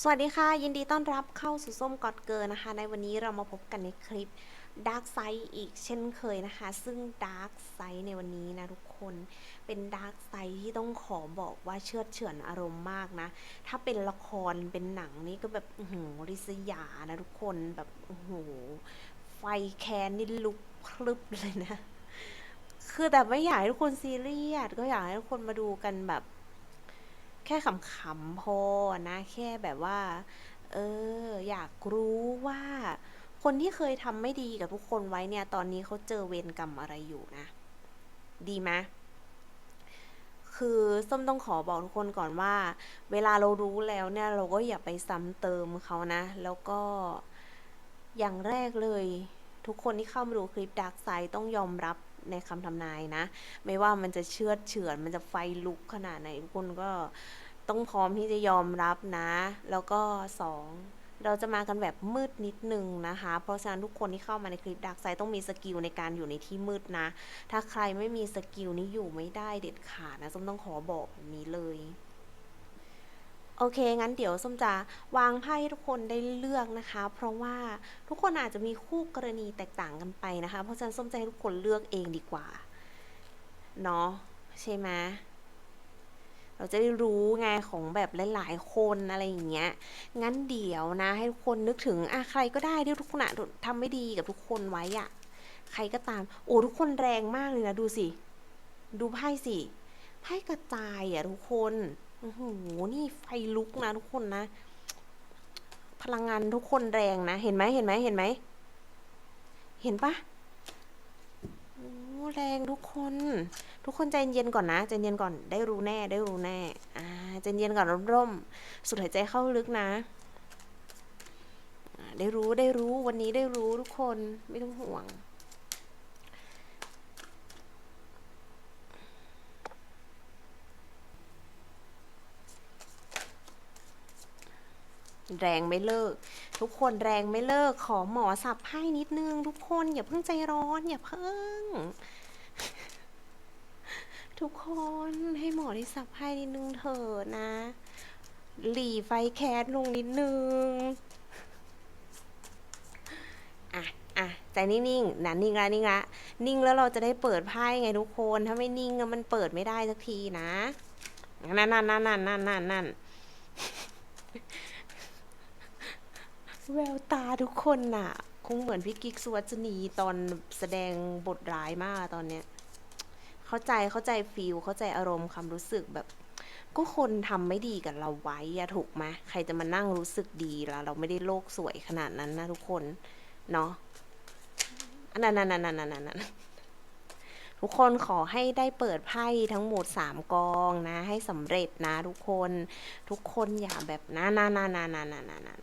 สวัสดีค่ะ ยินดีต้อนรับเข้าสู่ส้มกอดเกิร์นะคะ ในวันนี้เรามาพบกันในคลิป Dark Side อีกเช่นเคยนะคะ ซึ่ง Dark Side ในวันนี้นะทุกคนเป็น Dark Side ที่ต้องขอบอกว่าเชื่อดเฉือนอารมณ์มากนะ ถ้าเป็นละครเป็นหนังนี่ก็แบบโอ้โหริษยานะทุกคนแบบโอ้โหไฟแคนนี่ลุกพลึบเลยนะ คือแต่ไม่อยากให้ทุกคนซีเรียสก็อยากให้ทุกคนมาดูกันแบบ แค่ขำๆพอนะ แค่แบบว่า เออ อยากรู้ว่า คนที่เคยทำไม่ดีกับทุกคนไว้เนี่ย ตอนนี้เขาเจอเวรกรรมอะไรอยู่นะ ดีไหมคือส้มต้องขอบอกทุกคนก่อนว่า เวลาเรารู้แล้วเนี่ย เราก็อย่าไปซ้ำเติมเขานะ แล้วก็อย่างแรกเลย ทุกคนที่เข้ามาดูคลิปดักไซต้องยอมรับในคำทำนายนะ ไม่ว่ามันจะเชือดเฉือนมันจะไฟลุกขนาดไหนทุกคนก็ ต้องพร้อมที่จะยอมรับนะ แล้วก็สองเราจะมากันแบบมืดนิดนึงนะคะ เพราะฉะนั้นทุกคนที่เข้ามาในคลิปดักไซต้องมีสกิลในการอยู่ในที่มืดนะ ถ้าใครไม่มีสกิลนี้อยู่ไม่ได้เด็ดขาดนะส้มต้องขอบอกแบบนี้เลยโอเค งั้นเดี๋ยวส้มจะวางไพ่ให้ทุกคนได้เลือกนะคะ เพราะว่าทุกคนอาจจะมีคู่กรณีแตกต่างกันไปนะคะ เพราะฉะนั้นส้มจะให้ทุกคนเลือกเองดีกว่า เนาะใช่ไหม เราจะได้รู้ไงของแบบหลายๆคนอะไรอย่างเงี้ย งั้นเดี๋ยวนะ ให้ทุกคนนึกถึงอะใครก็ได้ที่ทุกคนอะทำไม่ดีกับทุกคนไว้อะใครก็ตาม โอ้ทุกคนแรงมากเลยนะดูสิ ดูไพ่สิไพ่กระจายอะทุกคนโอ้โหนี่ไฟลุกนะทุกคนนะ พลังงานทุกคนแรงนะ เห็นไหมเห็นไหมเห็นไหม เห็นปะ แรงทุกคน ทุกคนใจเย็นก่อนนะใจเย็นก่อนได้รู้แน่ได้รู้แน่อ่าใจเย็นก่อนร่มๆสุดหายใจเข้าลึกนะ ได้รู้ได้รู้วันนี้ได้รู้ทุกคนไม่ต้องห่วงแรงไม่เลิก ทุกคนแรงไม่เลิกขอหมอสับให้นิดนึง ทุกคนอย่าเพิ่งใจร้อน อย่าเพิ่ง ทุกคนให้หมอที่สับให้นิดนึงเถอะนะ หลีไฟแคสลงนิดนึงอะอะใจนิ่งๆนะนิ่งละนิ่งละนิ่งแล้วเราจะได้เปิดไพ่ไงทุกคน ถ้าไม่นิ่งมันเปิดไม่ได้สักทีนะนั่นนั่นนั่นนั่นนั่นนั่นนั่น แววตาทุกคนน่ะ คงเหมือนพี่กิ๊กสุวัจนีตอนแสดงบทร้ายมากตอนเนี้ย เข้าใจเข้าใจฟีลเข้าใจอารมณ์ความรู้สึกแบบ ก็คนทำไม่ดีกับเราไว้อะถูกไหมใครจะมานั่งรู้สึกดีล่ะเราไม่ได้โลกสวยขนาดนั้นนะทุกคน เนาะอันนั้นนั่นนั่นนั่นนั่นทุกคนขอให้ได้เปิดไพ่ทั้งหมดสามกองนะ ให้สำเร็จนะทุกคน ทุกคนอย่าแบบนานานานานานานานา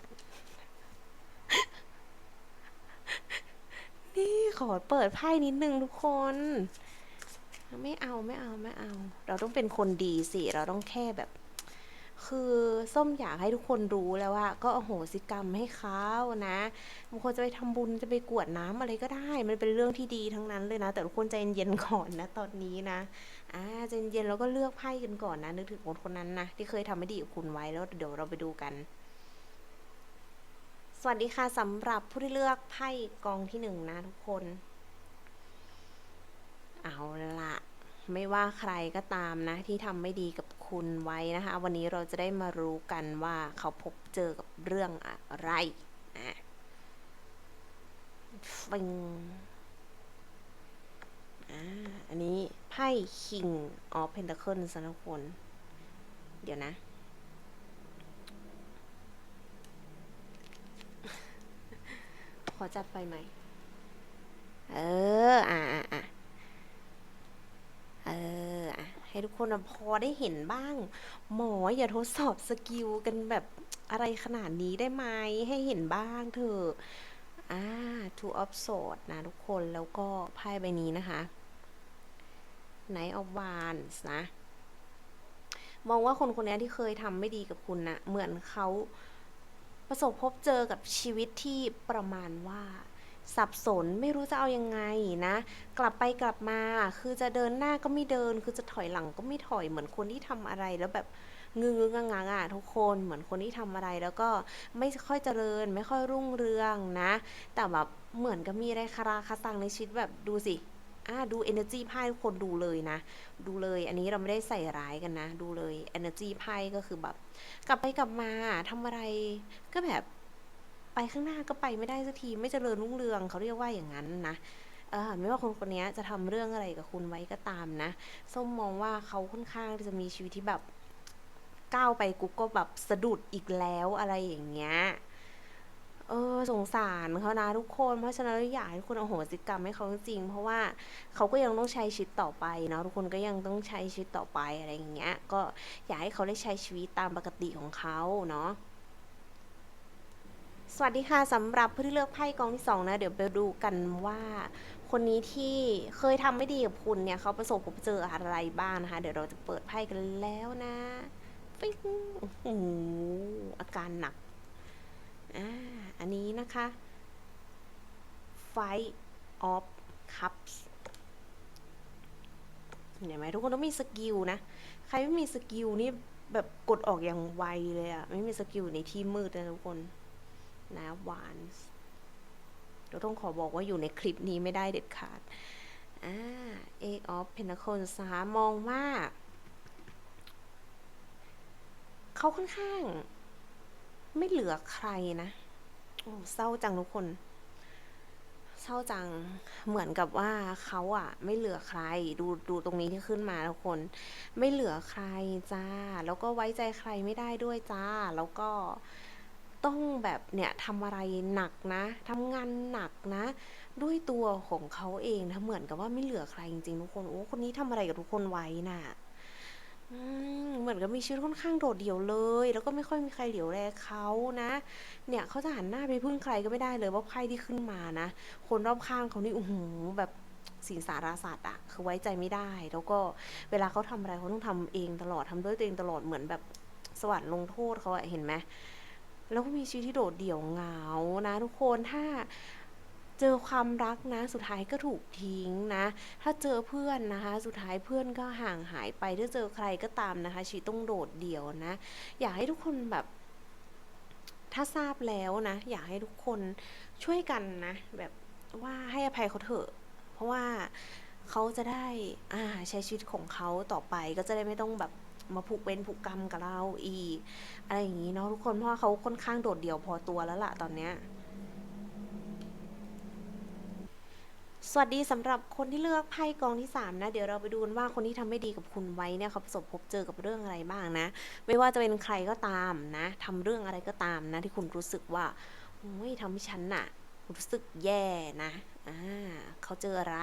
นี่ขอเปิดไพ่นิดนึงทุกคน ไม่เอาไม่เอาไม่เอา เราต้องเป็นคนดีสิ เราต้องแค่แบบ คือส้มอยากให้ทุกคนรู้แล้วว่า ก็โอโหสิกรรมให้เขานะบางคนจะไปทำบุญจะไปกวดน้ำอะไรก็ได้ มันเป็นเรื่องที่ดีทั้งนั้นเลยนะ แต่ทุกคนใจเย็นๆก่อนนะ ตอนนี้นะอ่าใจเย็นๆแล้วก็เลือกไพ่กันก่อนนะ นึกถึงคนคนนั้นนะที่เคยทำไม่ดีกับคุณไว้แล้วเดี๋ยวเราไปดูกัน สวัสดีค่ะสำหรับผู้ที่เลือกไพ่กองที่หนึ่งนะทุกคน เอาละไม่ว่าใครก็ตามนะ ที่ทำไม่ดีกับคุณไว้นะคะ วันนี้เราจะได้มารู้กันว่าเขาพบเจอกับเรื่องอะไรอะฟิงอันนี้ไพ่ King of Pentacles นะทุกคน เดี๋ยวนะ อจัดไฟใหม่เออ อะอะอะเอออะให้ทุกคนพอได้เห็นบ้าง หมออย่าทดสอบสกิลกันแบบอะไรขนาดนี้ได้ไหมให้เห็นบ้างเถอะอ่า two of swords นะทุกคนแล้วก็ไพ่ใบนี้นะคะ Knight of Wands นะ มองว่าคนคนนี้ที่เคยทำไม่ดีกับคุณนะเหมือนเขา ประสบพบเจอกับชีวิตที่ประมาณว่า สับสนไม่รู้จะเอายังไงนะ กลับไปกลับมาคือจะเดินหน้าก็ไม่เดิน คือจะถอยหลังก็ไม่ถอยเหมือนคนที่ทำอะไรแล้วแบบงึงงงงอะทุกคนเหมือนคนที่ทำอะไรแล้วก็ไม่ค่อยเจริญ ไม่ค่อยรุ่งเรืองนะ แต่แบบเหมือนกับมีอะไรคาราคาซังในชีวิตแบบดูสิ อ่าดู energy ไพ่ทุกคนดูเลยนะ ดูเลยอันนี้เราไม่ได้ใส่ร้ายกันนะ ดูเลย energy ไพ่ก็คือแบบ กลับไปกลับมาทำอะไรก็แบบไปข้างหน้าก็ไปไม่ได้สักทีไม่เจริญรุ่งเรืองเขาเรียกว่าอย่างนั้นนะเออไม่ว่าคนคนนี้จะทำเรื่องอะไรกับคุณไว้ก็ตามนะส้มมองว่าเขาค่อนข้างจะมีชีวิตที่แบบก้าวไปกุ๊กก็แบบสะดุดอีกแล้วอะไรอย่างเงี้ย เออสงสารเขานะทุกคน เพราะฉะนั้นอยากให้ทุกคนอโหสิกรรมให้เขาจริงๆเพราะว่าเขาก็ยังต้องใช้ชีวิตต่อไปเนาะทุกคนก็ยังต้องใช้ชีวิตต่อไปอะไรอย่างเงี้ย ก็อยากให้เขาได้ใช้ชีวิตตามปกติของเขาเนาะสวัสดีค่ะสำหรับผู้ที่เลือกไพ่กองที่สองนะ เดี๋ยวไปดูกันว่า คนนี้ที่เคยทำไม่ดีกับคุณเนี่ยเขาประสบพบเจออะไรบ้างนะคะ เดี๋ยวเราจะเปิดไพ่กันแล้วนะฟิ้งโอ้โหอาการหนักอ่า อันนี้นะคะ Fight of Cups เห็นไหมทุกคนต้องมีสกิลนะ ใครไม่มีสกิลนี่แบบกดออกอย่างไวเลยอะไม่มีสกิลในที่มืดนะทุกคนนะวานเราต้องขอบอกว่าอยู่ในคลิปนี้ไม่ได้เด็ดขาดอ่า Eight of Pentacles นะคะมองว่าเขาค่อนข้าง ไม่เหลือใครนะ โอ้เศร้าจังทุกคน เศร้าจังเหมือนกับว่าเขาอะไม่เหลือใคร ดูดูตรงนี้ที่ขึ้นมาทุกคน ไม่เหลือใครจ้า แล้วก็ไว้ใจใครไม่ได้ด้วยจ้า แล้วก็ต้องแบบเนี่ยทำอะไรหนักนะทำงานหนักนะ ด้วยตัวของเขาเองนะเหมือนกับว่าไม่เหลือใครจริงๆทุกคนโอ้คนนี้ทำอะไรกับทุกคนไว้น่ะ อืม เหมือนกับมีชีวิตค่อนข้างโดดเดี่ยวเลย แล้วก็ไม่ค่อยมีใครเหลียวแลเขานะ เนี่ยเขาจะหันหน้าไปพึ่งใครก็ไม่ได้เลยว่าไพ่ที่ขึ้นมานะ คนรอบข้างเขานี่โอ้โหแบบสิงสาราสัตว์อะคือไว้ใจไม่ได้ แล้วก็เวลาเขาทำอะไรเขาต้องทำเองตลอดทำด้วยตัวเองตลอดเหมือนแบบสวรรค์ลงโทษเขาอะเห็นไหมแล้วก็มีชีวิตที่โดดเดี่ยวเหงานะ ทุกคนถ้า เจอความรักนะ สุดท้ายก็ถูกทิ้งนะ ถ้าเจอเพื่อนนะคะ สุดท้ายเพื่อนก็ห่างหายไปถ้าเจอใครก็ตามนะคะชีตต้องโดดเดี่ยวนะ อยากให้ทุกคนแบบ ถ้าทราบแล้วนะ อยากให้ทุกคนช่วยกันนะ แบบว่าให้อภัยเขาเถอะ เพราะว่าเขาจะได้อ่าใช้ชีวิตของเขาต่อไปก็จะได้ไม่ต้องแบบมาผูกเวรผูกกรรมกับเราอีก อะไรอย่างนี้เนาะทุกคนเพราะว่าเขาค่อนข้างโดดเดี่ยวพอตัวแล้วล่ะตอนเนี้ย สวัสดีสำหรับคนที่เลือกไพ่กองที่ 3 นะ เดี๋ยวเราไปดูกันว่าคนที่ทำไม่ดีกับคุณไว้เนี่ยเขาประสบพบเจอกับเรื่องอะไรบ้างนะ ไม่ว่าจะเป็นใครก็ตามนะทำเรื่องอะไรก็ตามนะ ที่คุณรู้สึกว่าโอ้ยทำให้ฉันน่ะ รู้สึกแย่นะอ่าเขาเจออะไร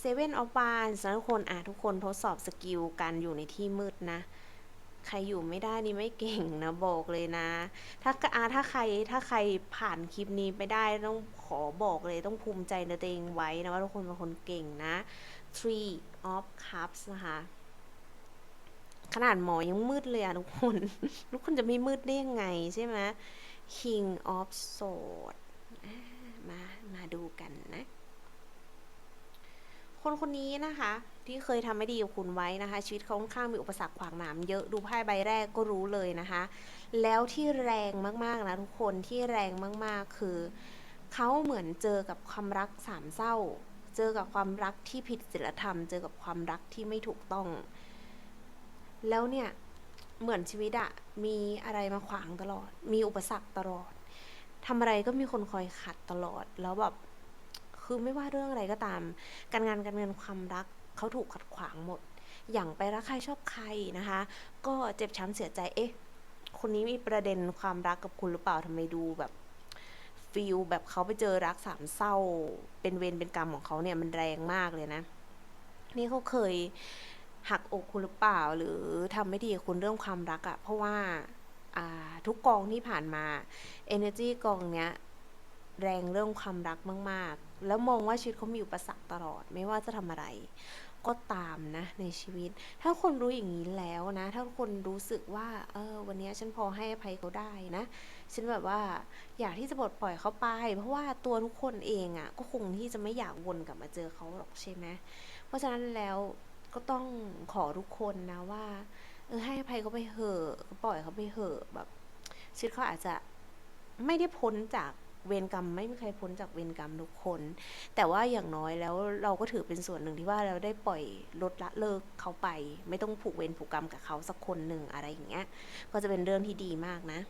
Seven of Wands นะทุกคนอะทุกคนทดสอบสกิลกันอยู่ในที่มืดนะ ใครอยู่ไม่ได้นี่ไม่เก่งนะบอกเลยนะ ถ้าอาถ้าใครถ้าใครผ่านคลิปนี้ไปได้ต้องขอบอกเลยต้องภูมิใจในตัวเองไว้นะว่าทุกคนเป็นคนเก่งนะ Three of Cups นะคะขนาดหมอยังมืดเลยอะทุกคน ทุกคนจะไม่มืดได้ยังไงใช่ไหม King of Swords มา มาดูกันนะ คนคนนี้นะคะ ที่เคยทำไม่ดีกับคุณไว้นะคะ ชีวิตเขาค่อนข้างมีอุปสรรคขวางหนามเยอะดูไพ่ใบแรกก็รู้เลยนะคะ แล้วที่แรงมากๆนะทุกคนที่แรงมากๆคือเขาเหมือนเจอกับความรักสามเศร้า เจอกับความรักที่ผิดศีลธรรม เจอกับความรักที่ไม่ถูกต้อง แล้วเนี่ยเหมือนชีวิตอะมีอะไรมาขวางตลอด มีอุปสรรคตลอดทำอะไรก็มีคนคอยขัดตลอดแล้วแบบ คือไม่ว่าเรื่องอะไรก็ตาม การงานการเงินความรักเขาถูกขัดขวางหมด อย่างไปรักใครชอบใครนะคะ ก็เจ็บช้ำเสียใจเอ๊ะคนนี้มีประเด็นความรักกับคุณหรือเปล่าทำไมดูแบบฟีลแบบเขาไปเจอรักสามเศร้า เป็นเวรเป็นกรรมของเขาเนี่ยมันแรงมากเลยนะ นี่เขาเคยหักอกคุณหรือเปล่า หรือทำไม่ดีคุณเรื่องความรักอะเพราะว่าทุกกองที่ผ่านมา energy กองเนี้ยแรงเรื่องความรักมาก แล้วมองว่าชีวิตเขามีอุปสรรคตลอด ไม่ว่าจะทำอะไร ก็ตามนะในชีวิต ถ้าคนรู้อย่างนี้แล้วนะ ถ้าคนรู้สึกว่าเออวันนี้ฉันพอให้อภัยเขาได้นะ ฉันแบบว่าอยากที่จะปลดปล่อยเขาไป เพราะว่าตัวทุกคนเองอะ่ะ ก็คงที่จะไม่อยากวนกลับมาเจอเขาหรอกใช่ไหมเพราะฉะนั้นแล้วก็ต้องขอทุกคนนะว่าเออให้อภัยเขาไปเหอะปล่อยเขาไปเหอะแบบชีวิตเขาอาจจะไม่ได้พ้นจาก เวรกรรมไม่มีใครพ้นจากเวรกรรมทุกคน แต่ว่าอย่างน้อยแล้วเราก็ถือเป็นส่วนหนึ่งที่ว่าเราได้ปล่อยลดละเลิกเขาไป ไม่ต้องผูกเวรผูกกรรมกับเขาสักคนหนึ่งอะไรอย่างเงี้ยก็จะเป็นเรื่องที่ดีมากนะ